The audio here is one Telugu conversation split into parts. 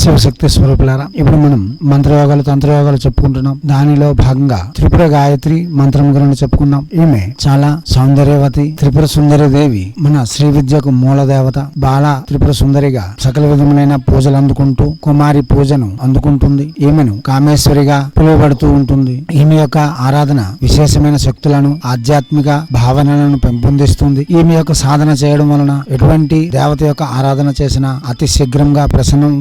శివశక్తి స్వరూపులారా ఇప్పుడు మనం మంత్రయోగాలు తంత్రయోగాలు చెప్పుకుంటున్నాం. దానిలో భాగంగా త్రిపుర గాయత్రి మంత్రం గురించి చెప్పుకున్నాం. ఈమె చాలా సౌందర్యవతి. త్రిపుర సుందరి దేవి మన శ్రీ విద్యకు మూల దేవత. బాల త్రిపుర సుందరిగా సకల విధములైన పూజలు అందుకుంటూ కుమారి పూజను అందుకుంటుంది. ఈమెను కామేశ్వరిగా పిలువబడుతూ ఉంటుంది. ఈమె యొక్క ఆరాధన విశేషమైన శక్తులను ఆధ్యాత్మిక భావనలను పెంపొందిస్తుంది. ఈమె యొక్క సాధన చేయడం వలన ఎటువంటి దేవత యొక్క ఆరాధన చేసినా అతి శీఘ్రంగా ప్రసన్నం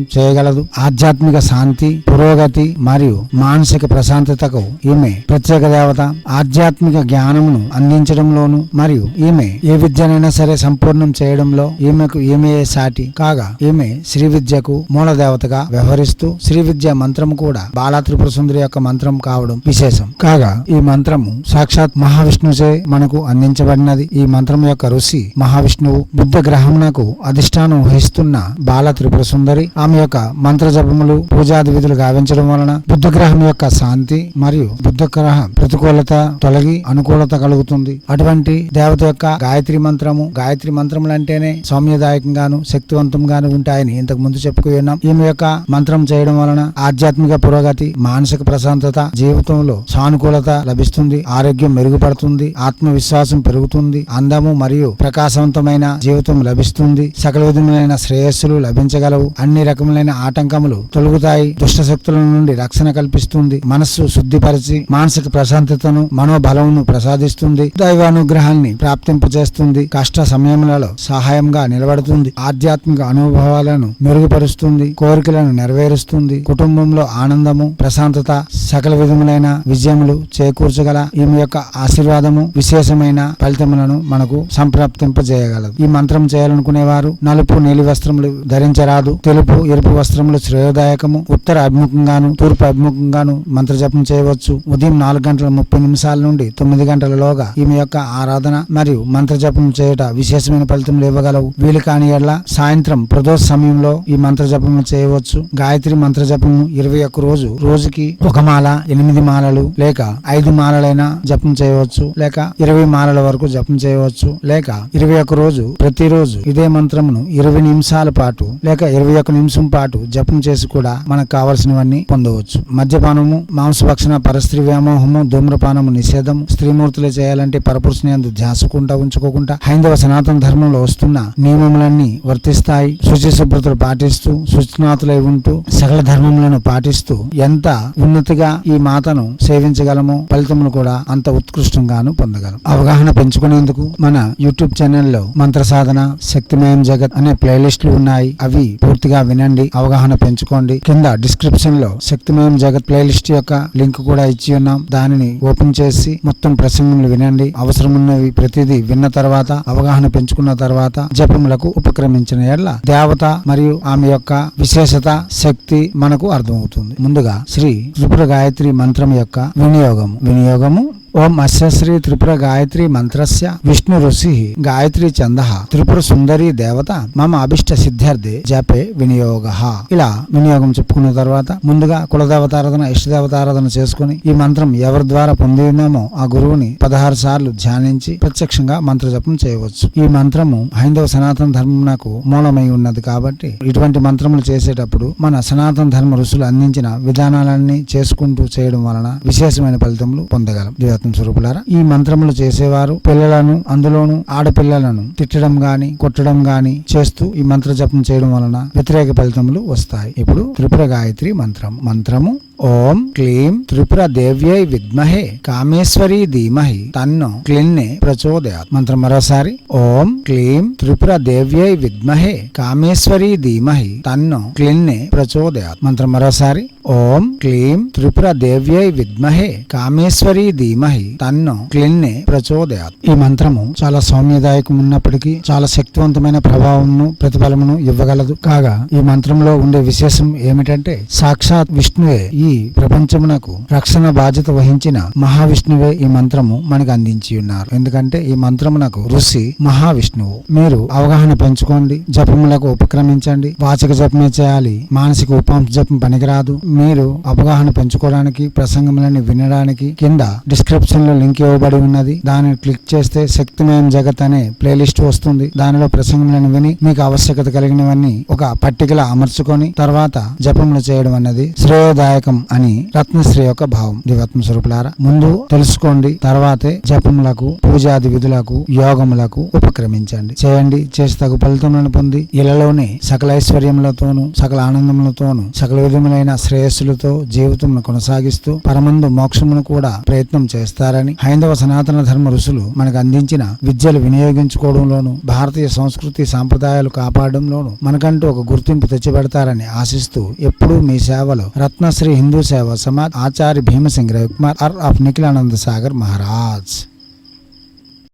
కలదు ఆధ్యాత్మిక శాంతి పురోగతి మరియు మానసిక ప్రశాంతతకు ఈమె ప్రత్యేక దేవత. ఆధ్యాత్మిక జ్ఞానమును అందించడంలోను మరియు ఈమె ఏ విద్యనైనా సరే సంపూర్ణం చేయడంలో ఈమెకు ఈమె సాటి కాగా ఈమె శ్రీ విద్యకు మూల దేవతగా వ్యవహరిస్తూ శ్రీ విద్య మంత్రము కూడా బాలా త్రిపుర సుందరి యొక్క మంత్రం కావడం విశేషం. కాగా ఈ మంత్రము సాక్షాత్ మహావిష్ణుచే మనకు అందించబడినది. ఈ మంత్రం యొక్క ఋషి మహావిష్ణువు బుద్ధ గ్రహమునకు అధిష్టానం వహిస్తున్న బాల త్రిపుర సుందరి. ఆమె యొక్క మంత్రజపములు పూజాది విధులు గావించడం వలన బుద్ధ గ్రహం యొక్క శాంతి మరియు బుద్ధగ్రహ ప్రతికూలత తొలగి అనుకూలత కలుగుతుంది. అటువంటి దేవత యొక్క గాయత్రి మంత్రము గాయత్రి మంత్రములు అంటేనే సౌమ్యదాయకంగాను శక్తివంతంగాను ఉంటాయని ఇంతకు ముందు చెప్పుకున్నాం ఈమె యొక్క మంత్రం చేయడం వలన ఆధ్యాత్మిక పురోగతి మానసిక ప్రశాంతత జీవితంలో సానుకూలత లభిస్తుంది ఆరోగ్యం మెరుగుపడుతుంది ఆత్మవిశ్వాసం పెరుగుతుంది అందము మరియు ప్రకాశవంతమైన జీవితం లభిస్తుంది సకల విధములైన శ్రేయస్సులు లభించగలవు అన్ని రకములైన ఆటంకములు తొలగుతాయి. దుష్ట శక్తుల నుండి రక్షణ కల్పిస్తుంది. మనస్సు శుద్ధిపరిచి మానసిక ప్రశాంతతను మనోబలమును ప్రసాదిస్తుంది. దైవానుగ్రహాన్ని ప్రాప్తింపజేస్తుంది కష్ట సమయములలో సహాయంగా నిలబడుతుంది. ఆధ్యాత్మిక అనుభవాలను మెరుగుపరుస్తుంది. కోరికలను నెరవేరుస్తుంది. కుటుంబంలో ఆనందము ప్రశాంతత సకల విధములైన విజయములు చేకూర్చగల ఈమె యొక్క ఆశీర్వాదము విశేషమైన ఫలితములను మనకు సంప్రాప్తింపజేయగలదు. ఈ మంత్రం చేయాలనుకునే వారు నలుపు నీలి వస్త్రములు ధరించరాదు. తెలుపు ఎరుపు వస్త్రములు శ్రేయోదాయకము. ఉత్తర అభిముఖంగాను తూర్పు అభిముఖంగాను మంత్ర జపం చేయవచ్చు. ఉదయం నాలుగు గంటల ముప్పై నిమిషాల నుండి తొమ్మిది గంటలలోగా ఈమె యొక్క ఆరాధన మరియు మంత్ర జపం చేయుట విశేషమైన ఫలితములు ఇవ్వగలవు వీలు కాని ఎడ్ల సాయంత్రం ప్రదోష సమయంలో ఈ మంత్రజపము చేయవచ్చు. గాయత్రి మంత్రజపము ఇరవై ఒక్క రోజు రోజుకి ఒక మాల ఎనిమిది మాలలు లేక ఐదు మాలలైనా జపం చేయవచ్చు. లేక ఇరవై మాలల వరకు జపం చేయవచ్చు. లేక ఇరవై ఒక్క రోజు ప్రతిరోజు ఇదే మంత్రమును ఇరవై నిమిషాల పాటు లేక ఇరవై ఒక్క నిమిషం పాటు జపం చేసి కూడా మనకు కావలసినవన్నీ పొందవచ్చు. మద్యపానము మాంసభక్షణ పరస్త్రీ వ్యామోహము ధూమ్రపానము నిషేధం స్త్రీమూర్తులు చేయాలంటే పరపురుషుని అందు ధ్యాసకుండా ఉంచుకోకుండా హైందవ సనాతన ధర్మంలో వస్తున్న నియమములన్నీ వర్తిస్తాయి. శుచి శుభ్రతలు పాటిస్తూ శుచినాథులై ఉంటూ సకల ధర్మములను పాటిస్తూ ఎంత ఉన్నతిగా ఈ మాతను సేవించగలమో ఫలితములు కూడా అంత ఉత్కృష్టంగాను పొందగలం. అవగాహన పెంచుకునేందుకు మన యూట్యూబ్ ఛానల్లో మంత్ర సాధన శక్తిమయం జగత్ అనే ప్లేలిస్టులు ఉన్నాయి. అవి పూర్తిగా వినండి అవగాహన పెంచుకోండి. కింద డిస్క్రిప్షన్లో శక్తిమయం జగత్ ప్లేలిస్ట్ యొక్క లింక్ కూడా ఇచ్చి ఉన్నాం. దానిని ఓపెన్ చేసి మొత్తం ప్రసంగములు వినండి. అవసరమున్నవి ప్రతిదీ విన్న తర్వాత అవగాహన పెంచుకున్న తర్వాత జపములకు ఉపక్రమించిన ఎడ్ల దేవత మరియు ఆమె యొక్క విశేషత శక్తి మనకు అర్థమవుతుంది. ముందుగా శ్రీ త్రిపుర గాయత్రి మంత్రం యొక్క వినియోగము. వినియోగము ఓం అస్య త్రిపుర గాయత్రి మంత్రస్య విష్ణు ఋషి గాయత్రి చంద త్రిపుర సుందరి దేవత మమ అభిష్ట సిద్ధార్థి జపే వినియోగ. ఇలా వినియోగం చెప్పుకున్న తర్వాత ముందుగా కులదేవతారాధన ఇష్టదేవతారాధన చేసుకుని ఈ మంత్రం ఎవరి ద్వారా పొందినామో ఆ గురువుని పదహారు సార్లు ధ్యానించి ప్రత్యక్షంగా మంత్ర జపం చేయవచ్చు. ఈ మంత్రము హైందవ సనాతన ధర్మం నాకు మూలమై ఉన్నది కాబట్టి ఇటువంటి మంత్రములు చేసేటప్పుడు మన సనాతన ధర్మ ఋషులు అందించిన విధానాలన్నీ చేసుకుంటూ చేయడం వలన విశేషమైన ఫలితములు పొందగలం. దేవత్వం స్వరూపులారా ఈ మంత్రములు చేసేవారు పిల్లలను అందులోను ఆడపిల్లలను తిట్టడం గాని కొట్టడం గాని చేస్తూ ఈ మంత్ర జపం చేయడం వలన వ్యతిరేక ఫలితములు వస్తాయి. ఇప్పుడు త్రిపుర గాయత్రి మంత్రం. మంత్రము ఓం క్లీం త్రిపుర దేవ్యై విద్మహే కామేశ్వరి ధీమహి తన్నో క్లిన్నే ప్రచోదయాత్. మంత్రం మరోసారి. ఓం క్లీం త్రిపుర దేవ్యై విద్మహే కామేశ్వరి ధీమహి తన్నో క్లిన్నే ప్రచోదయాత్. మంత్రం మరోసారి. ఓం క్లీం త్రిపుర దేవ్యై విద్మహే కామేశ్వరి ధీమహి తన్నో క్లిన్నే ప్రచోదయాత్. ఈ మంత్రము చాలా సౌమ్యదాయకం ఉన్నప్పటికీ చాలా శక్తివంతమైన ప్రభావమును ప్రతిఫలమును ఇవ్వగలదు. కాగా ఈ మంత్రంలో ఉండే విశేషం ఏమిటంటే సాక్షాత్ విష్ణువే ఈ ఈ ప్రపంచమునకు రక్షణ బాధ్యత వహించిన మహావిష్ణువే ఈ మంత్రము మనకు అందించి ఉన్నారు. ఎందుకంటే ఈ మంత్రమునకు ఋషి మహావిష్ణువు. మీరు అవగాహన పెంచుకోండి జపములకు ఉపక్రమించండి వాచక జపమే చేయాలి మానసిక ఉపాంశ జపం పనికిరాదు. మీరు అవగాహన పెంచుకోవడానికి ప్రసంగములని వినడానికి కింద డిస్క్రిప్షన్లో లింక్ ఇవ్వబడి ఉన్నది. దానిని క్లిక్ చేస్తే శక్తిమయం జగత్ అనే ప్లేలిస్ట్ వస్తుంది. దానిలో ప్రసంగములను విని మీకు ఆవశ్యకత కలిగినవన్నీ ఒక పట్టికలో అమర్చుకొని తర్వాత జపములు చేయడం అన్నది శ్రేయదాయకం అని రత్నశ్రీ యొక్క భావం. దివత్మ స్వరూపులారా ముందు తెలుసుకోండి తర్వాతే జపములకు పూజాది విధులకు యోగములకు ఉపక్రమించండి. చేయండి చేసి తగు ఫలితములను పొంది ఇళ్ళలోనే సకల ఐశ్వర్యములతోనూ సకల ఆనందములతోనూ సకల విధములైన శ్రేయస్సులతో జీవితమును కొనసాగిస్తూ పరమందు మోక్షమును కూడా ప్రయత్నం చేస్తారని హైందవ సనాతన ధర్మ ఋషులు మనకు అందించిన విద్యలు వినియోగించుకోవడంలోను భారతీయ సంస్కృతి సాంప్రదాయాలు కాపాడడంలోను మనకంటూ ఒక గుర్తింపు తెచ్చిపెడతారని ఆశిస్తూ ఎప్పుడూ మీ సేవలో రత్నశ్రీ હિન્દુ સેવા સમાજ Acharya Bhimsinh Ravikumar are of Nikhilanand Sagar Maharaj